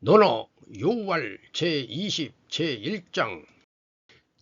논어 6월 제20 제1장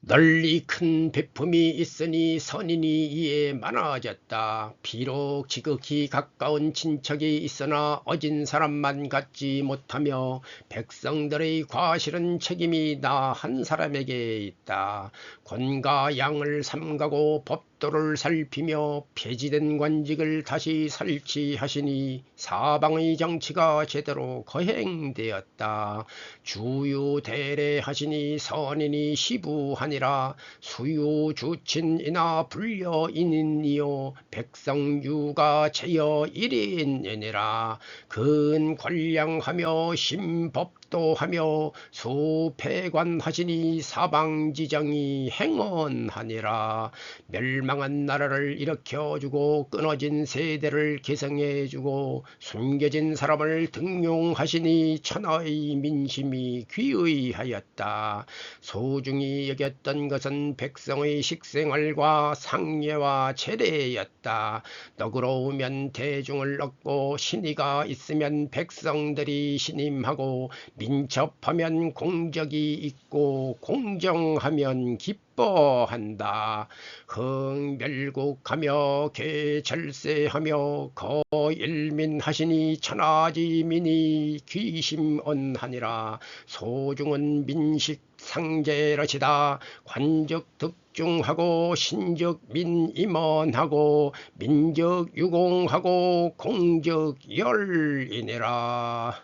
널리 큰 배품이 있으니 선인이 이에 많아졌다. 비록 지극히 가까운 친척이 있으나 어진 사람만 갖지 못하며 백성들의 과실은 책임이 나 한 사람에게 있다. 권과 양을 삼가고 법도를 살피며 폐지된 관직을 다시 설치하시니 사방의 정치가 제대로 거행되었다. 주유 대례하시니 선인이 시부하니 라 수유주친이나 불려인이요 백성유가 제여 일인이니라 근 관량하며 심법도 하며 수패관하시니 사방지정이 행언하니라 멸망한 나라를 일으켜주고 끊어진 세대를 개성해주고 숨겨진 사람을 등용하시니 천하의 민심이 귀의하였다. 소중히 여겼 던 것은 백성의 식생활과 상례와 체례였다. 너그러우면 대중을 얻고 신의가 있으면 백성들이 신임하고 민첩하면 공적이 있고 공정하면 기뻐한다. 흥멸국하며 개철세하며 거일민하시니 천하지민이 귀심언하니라. 소중은 민식 상제러시다. 관적 득중하고 신적 민임원하고 민적 유공하고 공적 열이니라.